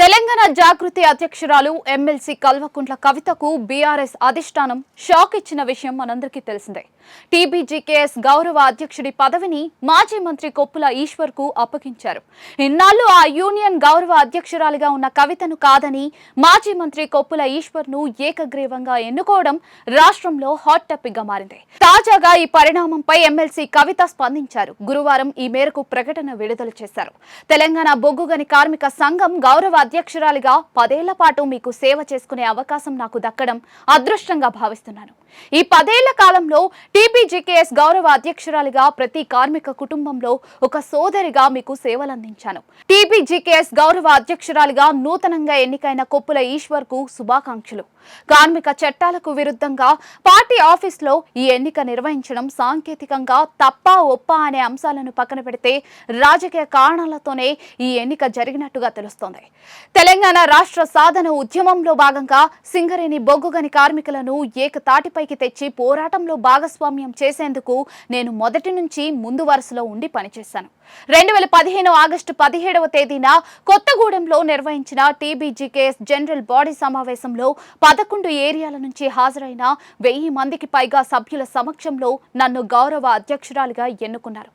తెలంగాణ జాగృతి అధ్యక్షురాలు ఎమ్మెల్సీ కల్వకుంట్ల కవితకు బీఆర్ఎస్ అధిష్టానం షాక్ ఇచ్చిన విషయం మనందరికీ తెలిసిందే. టీబీజీకేఎస్ గౌరవ అధ్యక్షుడి పదవిని మాజీ మంత్రి కొప్పుల ఈశ్వర్కు అప్పగించారు. ఇన్నాళ్ళు ఆ యూనియన్ గౌరవ అధ్యక్షురాలిగా ఉన్న కవితను కాదని మాజీ మంత్రి కొప్పుల ఈశ్వర్ను ఏకగ్రీవంగా ఎన్నుకోవడం రాష్ట్రంలో హాట్ టాపిక్గా మారింది. తాజాగా ఈ పరిణామంపై ఎమ్మెల్సీ కవిత స్పందించారు. గురువారం ఈ మేరకు ప్రకటన విడుదల చేశారు. తెలంగాణ బొగ్గుగని కార్మిక సంఘం గౌరవ అధ్యక్షురాలిగా పదేళ్ళ పాటు మీకు సేవ చేసుకునే అవకాశం నాకు దక్కడం అదృష్టంగా భావిస్తున్నాను. ఈ పదేళ్ళ కాలంలో టీపీజీకేఎస్ గౌరవ అధ్యక్షురాలిగా ప్రతి కార్మిక కుటుంబంలో ఒక సోదరిగా మీకు సేవలందించాను. టీపీజీకేఎస్ గౌరవ అధ్యక్షురాలిగా నూతనంగా ఎన్నికైన కొప్పుల ఈశ్వర్కు శుభాకాంక్షలు. కార్మిక చట్టాలకు విరుద్ధంగా పార్టీ ఆఫీస్లో ఈ ఎన్నిక నిర్వహించడం సాంకేతికంగా తప్ప ఒప్ప అనే అంశాలను పక్కన పెడితే రాజకీయ కారణాలతోనే ఈ ఎన్నిక జరిగినట్టుగా తెలుస్తోంది. తెలంగాణ రాష్ట్ర సాధన ఉద్యమంలో భాగంగా సింగరేణి బొగ్గుగని కార్మికులను ఏకతాటిపైకి తెచ్చి పోరాటంలో భాగస్వామ్యం చేసేందుకు నేను మొదటి నుంచి ముందు వరుసలో ఉండి పనిచేశాను. రెండు వేల పదిహేను ఆగస్టు పదిహేడవ తేదీన కొత్తగూడెంలో నిర్వహించిన టీబీజీకేఎస్ జనరల్ బాడీ సమావేశంలో పదకొండు ఏరియాల నుంచి హాజరైన వెయ్యి మందికి పైగా సభ్యుల సమక్షంలో నన్ను గౌరవ అధ్యక్షురాలిగా ఎన్నుకున్నారు.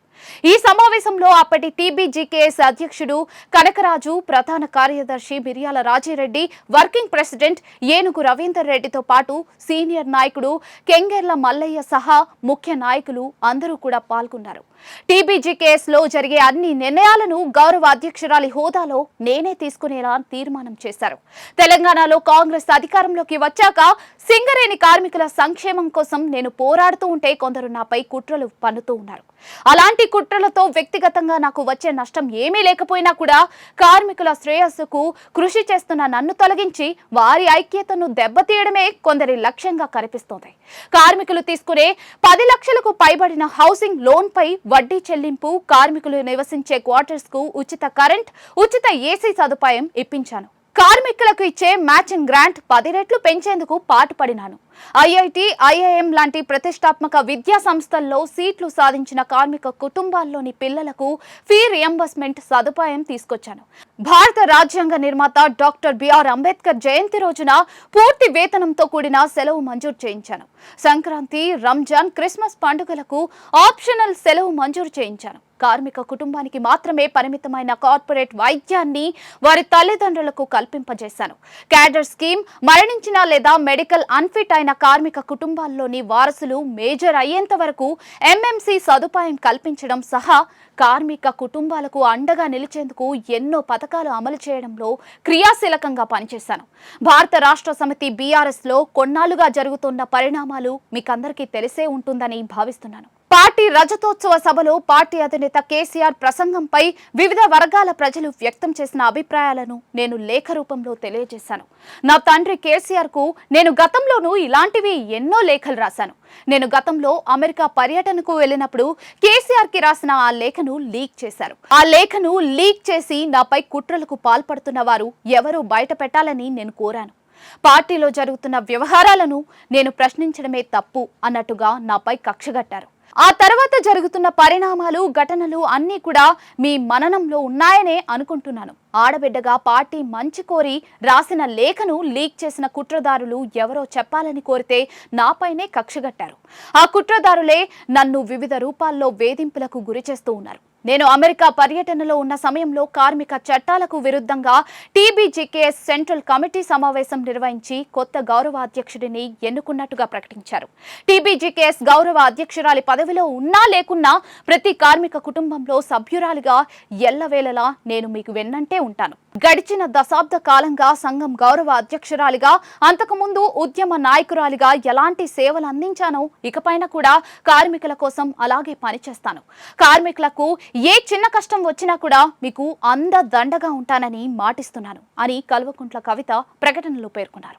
ఈ సమావేశంలో అప్పటి టీబీజీకేఎస్ అధ్యక్షుడు కనకరాజు ప్రధాన కార్యదర్శి మిర్యాల రాజీరెడ్డి వర్కింగ్ ప్రెసిడెంట్ ఏనుగు రవీందర్ రెడ్డితో పాటు సీనియర్ నాయకుడు కెంగెర్ల మల్లయ్య సహా ముఖ్య నాయకులు అందరూ కూడా పాల్గొన్నారు. టీబీజీ కేసులో జరిగే అన్ని నిర్ణయాలను గౌరవ అధ్యక్షురాలి హోదాలో నేనే తీసుకునేలా తీర్మానం చేశారు. తెలంగాణలో కాంగ్రెస్ అధికారంలోకి వచ్చాక సింగరేణి కార్మికుల సంక్షేమం కోసం నేను పోరాడుతూ ఉంటే కొందరు నాపై కుట్రలు పన్నుతూ ఉన్నారు. అలాంటి కుట్రలతో వ్యక్తిగతంగా నాకు వచ్చే నష్టం ఏమీ లేకపోయినా కూడా కార్మికుల శ్రేయస్సుకు కృషి చేస్తున్న నన్ను తొలగించి వారి ఐక్యతను దెబ్బతీయడమే కొందరి లక్ష్యంగా కనిపిస్తోంది. కార్మికులు తీసుకునే పది లక్షలకు పైబడిన హౌసింగ్ లోన్ పై వడ్డీ చెల్లింపు కార్మికులు నివసించే క్వార్టర్స్కు ఉచిత కరెంట్ ఉచిత ఏసీ సదుపాయం ఇప్పించాను. కార్మికులకు ఇచ్చే మ్యాచింగ్ గ్రాంట్ పది రెట్లు పెంచేందుకు పాటుపడినాను. ఐఐటి ఐఐఎం లాంటి ప్రతిష్టాత్మక విద్యా సంస్థల్లో సీట్లు సాధించిన కార్మిక కుటుంబాల్లోని పిల్లలకు ఫీ రియంబర్స్మెంట్ సదుపాయం తీసుకొచ్చాను. భారత రాజ్యాంగ నిర్మాత డాక్టర్ బిఆర్ అంబేద్కర్ జయంతి రోజున పూర్తి వేతనంతో కూడిన సెలవు మంజూరు చేయించాను. సంక్రాంతి రంజాన్ క్రిస్మస్ పండుగలకు ఆప్షనల్ సెలవు మంజూరు చేయించాను. కార్మిక కుటుంబానికి మాత్రమే పరిమితమైన కార్పొరేట్ వైద్యాన్ని వారి తల్లిదండ్రులకు కల్పింపజేశాను. క్యాడర్ స్కీమ్ మరణించిన లేదా మెడికల్ అన్ఫిట్ అయిన కార్మిక కుటుంబాల్లోని వారసులు మేజర్ అయ్యేంత వరకు ఎంఎంసీ సదుపాయం కల్పించడం సహా కార్మిక కుటుంబాలకు అండగా నిలిచేందుకు ఎన్నో పథకాలు అమలు చేయడంలో క్రియాశీలకంగా పనిచేశాను. భారత రాష్ట్ర సమితి బీఆర్ఎస్లో కొన్నాళ్ళుగా జరుగుతున్న పరిణామాలు మీకందరికీ తెలిసే ఉంటుందని భావిస్తున్నాను. పార్టీ రజతోత్సవ సభలో పార్టీ అధినేత కేసీఆర్ ప్రసంగంపై వివిధ వర్గాల ప్రజలు వ్యక్తం చేసిన అభిప్రాయాలను నేను లేఖ రూపంలో తెలియజేశాను. నా తండ్రి కేసీఆర్కు నేను గతంలోనూ ఇలాంటివి ఎన్నో లేఖలు రాశాను. నేను గతంలో అమెరికా పర్యటనకు వెళ్ళినప్పుడు కేసీఆర్కి రాసిన ఆ లేఖను లీక్ చేశారు. ఆ లేఖను లీక్ చేసి నాపై కుట్రలకు పాల్పడుతున్న వారు ఎవరో బయట పెట్టాలని నేను కోరాను. పార్టీలో జరుగుతున్న వ్యవహారాలను నేను ప్రశ్నించడమే తప్పు అన్నట్టుగా నాపై కక్షగట్టారు ఆ తర్వాత జరుగుతున్న పరిణామాలు ఘటనలు అన్నీ కూడా మీ మననంలో ఉన్నాయనే అనుకుంటున్నాను. ఆడబిడ్డగా పార్టీ మంచి కోరి రాసిన లేఖను లీక్ చేసిన కుట్రదారులు ఎవరో చెప్పాలని కోరితే నాపైనే కక్షగట్టారు ఆ కుట్రదారులే నన్ను వివిధ రూపాల్లో వేధింపులకు గురి చేస్తూ ఉన్నారు. నేను అమెరికా పర్యటనలో ఉన్న సమయంలో కార్మిక చట్టాలకు విరుద్ధంగా టీబీజీకేఎస్ సెంట్రల్ కమిటీ సమావేశం నిర్వహించి కొత్త గౌరవ అధ్యక్షుడిని ఎన్నుకున్నట్టుగా ప్రకటించారు. టీబీజీకేఎస్ గౌరవ అధ్యక్షురాలి పదవిలో ఉన్నా లేకున్నా ప్రతి కార్మిక కుటుంబంలో సభ్యురాలిగా ఎల్లవేళలా నేను మీకు వెన్నంటే ఉంటాను. గడిచిన దశాబ్ద కాలంగా సంఘం గౌరవ అధ్యక్షురాలిగా అంతకుముందు ఉద్యమ నాయకురాలిగా ఎలాంటి సేవలు అందించానో ఇకపైన కూడా కార్మికుల కోసం అలాగే పనిచేస్తాను. కార్మికులకు ఏ చిన్న కష్టం వచ్చినా కూడా మీకు అంద దండగా ఉంటానని మాటిస్తున్నాను అని కల్వకుంట్ల కవిత ప్రకటనలో పేర్కొన్నారు.